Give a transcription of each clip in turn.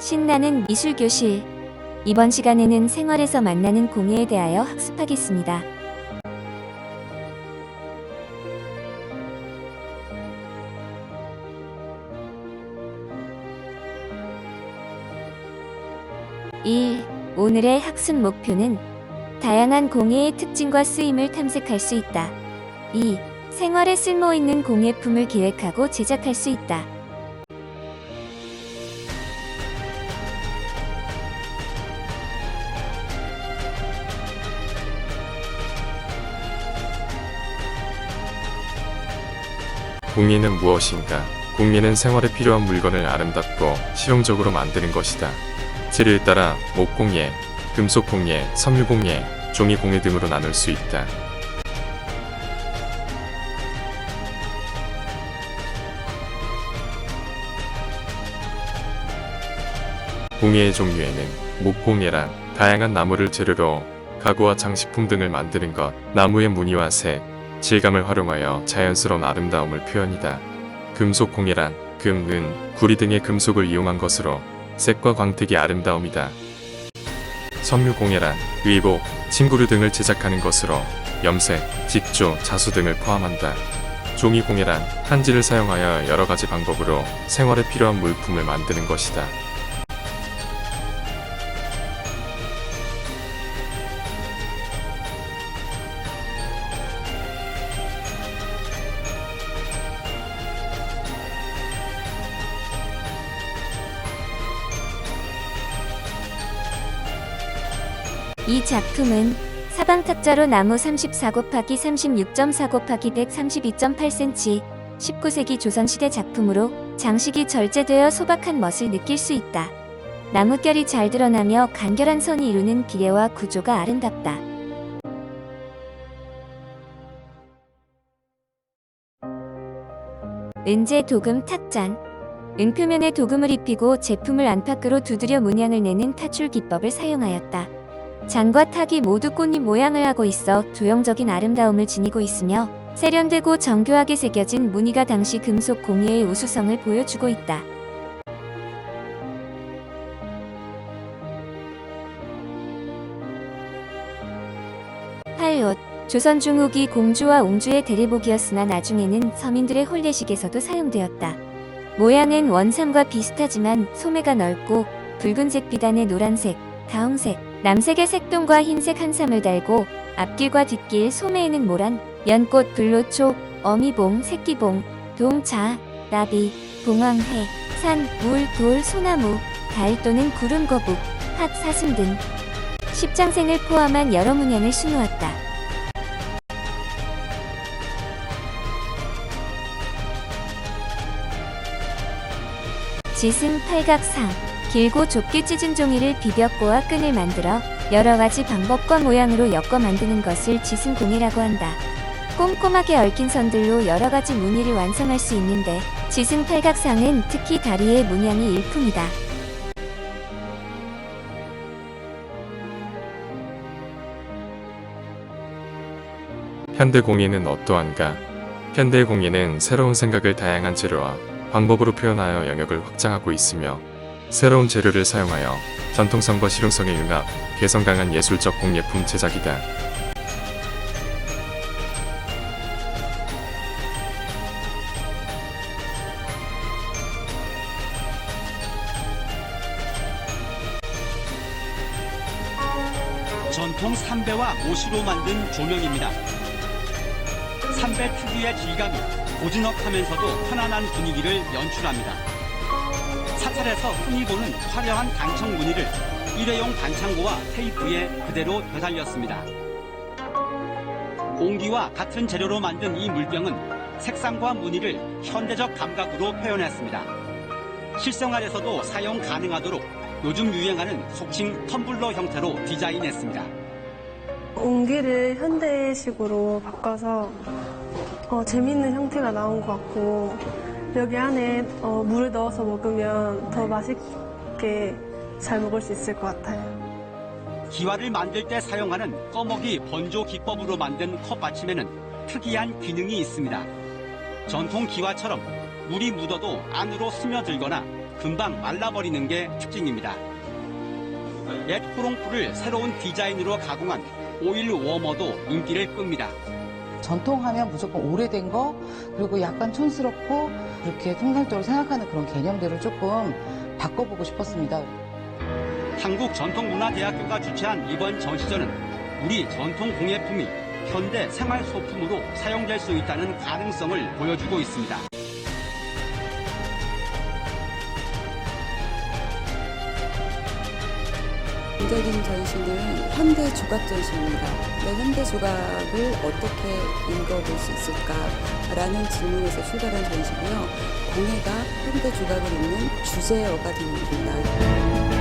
신나는 미술 교실. 이번 시간에는 생활에서 만나는 공예에 대하여 학습하겠습니다. 일 오늘의 학습 목표는 다양한 공예의 특징과 쓰임을 탐색할 수 있다. 2. 생활에 쓸모 있는 공예품을 기획하고 제작할 수 있다. 공예는 무엇인가? 공예는 생활에 필요한 물건을 아름답고 실용적으로 만드는 것이다. 재료에 따라 목공예, 금속공예, 섬유공예, 종이공예 등으로 나눌 수 있다. 공예의 종류에는 목공예란 다양한 나무를 재료로 가구와 장식품 등을 만드는 것, 나무의 무늬와 색, 질감을 활용하여 자연스러운 아름다움을 표현이다. 금속 공예란 금, 은, 구리 등의 금속을 이용한 것으로 색과 광택이 아름다움이다. 섬유 공예란 의복, 침구류 등을 제작하는 것으로 염색, 직조, 자수 등을 포함한다. 종이 공예란 한지를 사용하여 여러 가지 방법으로 생활에 필요한 물품을 만드는 것이다. 이 작품은 사방 탁자로 나무 34 곱하기 36.4 곱하기 132.8cm 19세기 조선시대 작품으로 장식이 절제되어 소박한 멋을 느낄 수 있다. 나뭇결이 잘 드러나며 간결한 선이 이루는 비례와 구조가 아름답다. 은재 도금 탁잔 은표면에 도금을 입히고 제품을 안팎으로 두드려 문양을 내는 타출 기법을 사용하였다. 잔과 탁이 모두 꽃잎 모양을 하고 있어 조형적인 아름다움을 지니고 있으며 세련되고 정교하게 새겨진 무늬가 당시 금속 공예의 우수성을 보여주고 있다. 팔옷 조선 중후기 공주와 옹주의 대리복이었으나 나중에는 서민들의 혼례식에서도 사용되었다. 모양은 원삼과 비슷하지만 소매가 넓고 붉은색 비단에 노란색, 다홍색, 남색의 색동과 흰색 한삼을 달고 앞길과 뒷길 소매에는 모란, 연꽃, 불로초, 어미봉, 새끼봉, 동자, 나비, 봉황회, 산, 물, 돌, 소나무, 달 또는 구름거북, 핫, 사슴 등 십장생을 포함한 여러 문양을 수놓았다. 지승 팔각상 길고 좁게 찢은 종이를 비벽고와 끈을 만들어 여러 가지 방법과 모양으로 엮어 만드는 것을 지승공예라고 한다. 꼼꼼하게 얽힌 선들로 여러 가지 무늬를 완성할 수 있는데 지승 팔각상은 특히 다리의 문양이 일품이다. 현대 공예는 어떠한가? 현대 공예는 새로운 생각을 다양한 재료와 방법으로 표현하여 영역을 확장하고 있으며 새로운 재료를 사용하여 전통성과 실용성의 융합, 개성 강한 예술적 공예품 제작이다. 전통 삼배와 모시로 만든 조명입니다. 삼배 특유의 질감이 고즈넉하면서도 편안한 분위기를 연출합니다. 사찰에서 흔히 보는 화려한 단청 무늬를 일회용 반창고와 테이프에 그대로 되살렸습니다. 공기와 같은 재료로 만든 이 물병은 색상과 무늬를 현대적 감각으로 표현했습니다. 실생 활에서도 사용 가능하도록 요즘 유행하는 속칭 텀블러 형태로 디자인했습니다. 온기를 현대식으로 바꿔서 어, 재밌는 형태가 나온 것 같고 여기 안에 어, 물을 넣어서 먹으면 더 맛있게 잘 먹을 수 있을 것 같아요. 기와를 만들 때 사용하는 꺼먹이 번조 기법으로 만든 컵 받침에는 특이한 기능이 있습니다. 전통 기와처럼 물이 묻어도 안으로 스며들거나 금방 말라버리는 게 특징입니다. 옛 호롱불을 새로운 디자인으로 가공한 오일 워머도 인기를 끕니다. 전통하면 무조건 오래된 거 그리고 약간 촌스럽고 그렇게 통상적으로 생각하는 그런 개념들을 조금 바꿔보고 싶었습니다. 한국전통문화대학교가 주최한 이번 전시전은 우리 전통 공예품이 현대 생활 소품으로 사용될 수 있다는 가능성을 보여주고 있습니다. 전적인 전시는 현대 조각 전시입니다. 네, 현대 조각을 어떻게 읽어볼 수 있을까라는 질문에서 출발한 전시고요. 공예가 현대 조각을 읽는 주제어가 됩니다.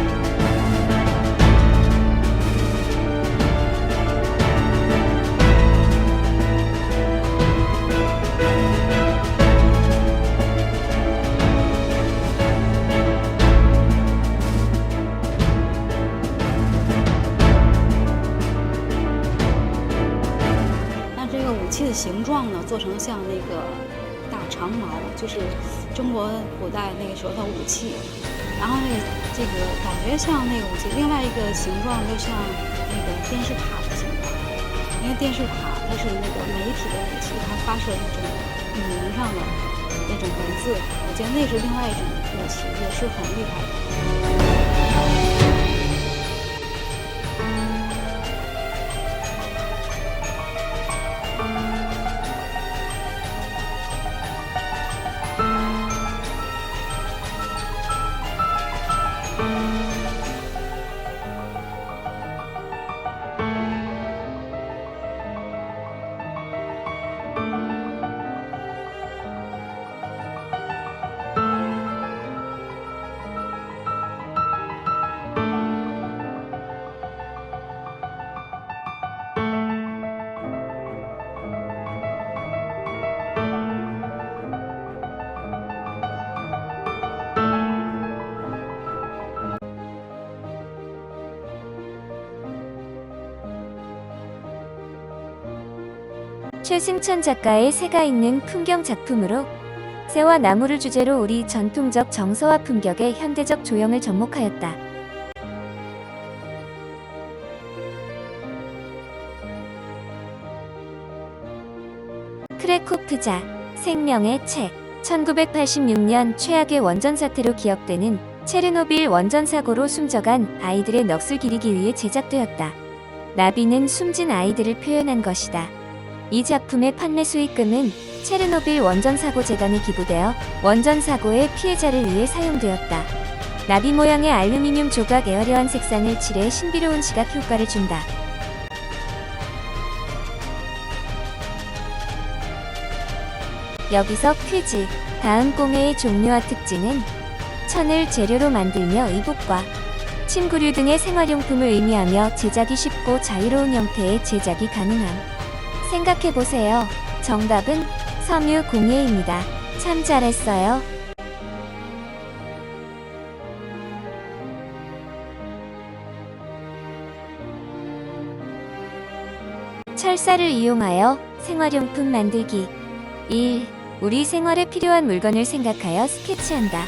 做成像那个大长矛，就是中国古代那个时候的武器。然后那个这个感觉像那个武器，另外一个形状就像那个电视塔的形状。因为电视塔它是那个媒体的武器，它发射一种语言上的那种文字，我觉得那是另外一种武器，也是很厉害的。 최승천 작가의 새가 있는 풍경 작품으로 새와 나무를 주제로 우리 전통적 정서와 품격의 현대적 조형을 접목하였다. 크레코프자 생명의 책 1986년 최악의 원전 사태로 기억되는 체르노빌 원전 사고로 숨져간 아이들의 넋을 기리기 위해 제작되었다. 나비는 숨진 아이들을 표현한 것이다. 이 작품의 판매 수익금은 체르노빌 원전 사고 재단에 기부되어 원전 사고의 피해자를 위해 사용되었다. 나비 모양의 알루미늄 조각 에어리한 색상을 칠해 신비로운 시각 효과를 준다. 여기서 퀴즈. 다음 공예의 종류와 특징은 천을 재료로 만들며 의복과 침구류 등의 생활용품을 의미하며 제작이 쉽고 자유로운 형태의 제작이 가능함. 생각해보세요. 정답은 섬유 공예입니다. 참 잘했어요. 철사를 이용하여 생활용품 만들기 1. 우리 생활에 필요한 물건을 생각하여 스케치한다.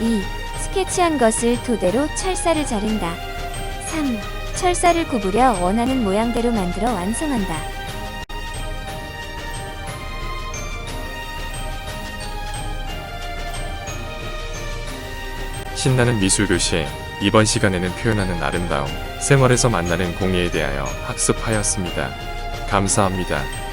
2. 스케치한 것을 토대로 철사를 자른다. 3. 철사를 구부려 원하는 모양대로 만들어 완성한다. 신나는 미술 교실 이번 시간에는 표현하는 아름다움, 생활에서 만나는 공예에 대하여 학습하였습니다. 감사합니다.